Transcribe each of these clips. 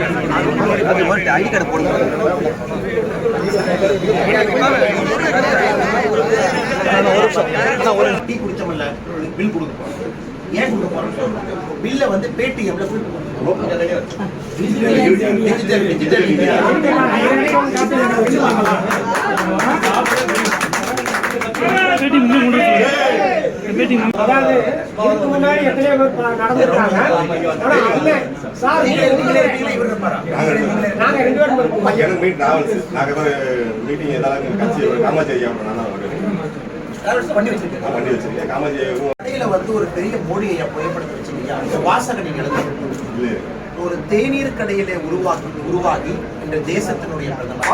அது ஒரு ID card போடுங்க. ஒரு டீ குடிச்சோம்ல பில் கொடுக்க போறோம் ஏன் கொடுக்க போறோம்? பில்ல வந்து பேடிஎம்ல ஃபில் டிஜிட்டல் டிஜிட்டல் இந்தியா அதாவது இதுக்கு முன்னாடி எத்தனையோ பேர் ப- நடந்திருக்காங்க. ஆனா அண்ணன் சார் நீங்களே நீங்களே நீங்களே இவர் இருப்பாரா நீங்களே நாங்க ரெண்டு பேரும் இருப்போம் எனக்கு மீட் நான் நாங்கள் மீட்டிங் ஏதாவது கட்சி காமாட்சி ஐயா நான் யாரும் பண்ணி வச்சிருக்கேன். பண்ணி வச்சிருக்கேன். காமாட்சி ஐயாவும் கடையில வந்து ஒரு பெரிய மோடியை புகைப்படத்தை வச்சிருக்கீங்க. அந்த எழுதுங்க இல்லை ஒரு தேநீர் கடையிலே உருவாக்கி உருவாகி இந்த தேசத்தினுடைய பிரதமர்.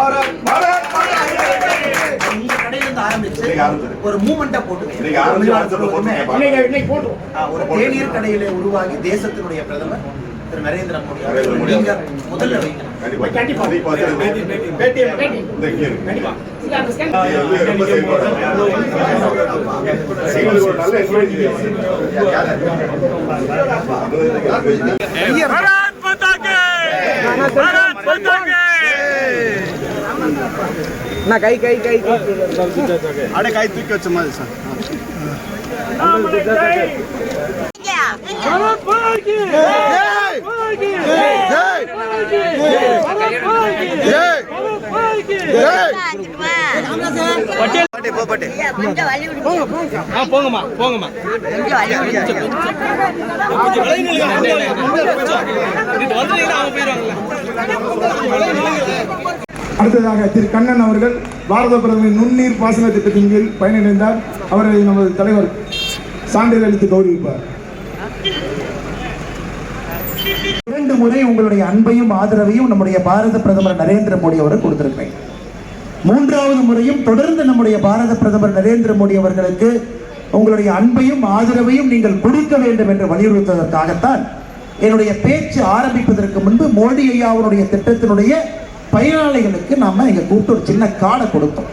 இன்னைக்கு இன்னைக்கு போட்டுருவோம் ஆ, ஒரு தேநீர் கடையிலே உருவாகி தேசத்தினுடைய பிரதமர் திரு நரேந்திர மோடி நரேந்திர அவர்கள் மோடி நீங்க முதல்ல வைங்க. நான் கை கை கை அடே கை தூக்கி வச்ச மாதிரி சார். போங்கம்மா போங்கம்மா. அடுத்ததாக திரு கண்ணன் அவர்கள் பாரத பிரதமரின் நுண்ணீர் பாசன திட்டத்தின் கீழ் பயனடைந்தார். அவரை நமது தலைவர் சான்றிதழ் அளித்து கௌரவிப்பார். இரண்டு முறை உங்களுடைய அன்பையும் ஆதரவையும் நம்முடைய பாரத பிரதமர் நரேந்திர மோடி அவர்கள் கொடுத்திருக்கிறேன். மூன்றாவது முறையும் தொடர்ந்து நம்முடைய பாரத பிரதமர் நரேந்திர மோடி அவர்களுக்கு உங்களுடைய அன்பையும் ஆதரவையும் நீங்கள் கொடுக்க வேண்டும் என்று வலியுறுத்துவதற்காகத்தான் என்னுடைய பேச்சு ஆரம்பிப்பதற்கு முன்பு மோடி ஐயாவுடைய திட்டத்தினுடைய பயனாளிகளுக்கு நம்ம இங்கே கூப்பிட்டு ஒரு சின்ன காடை கொடுத்தோம்.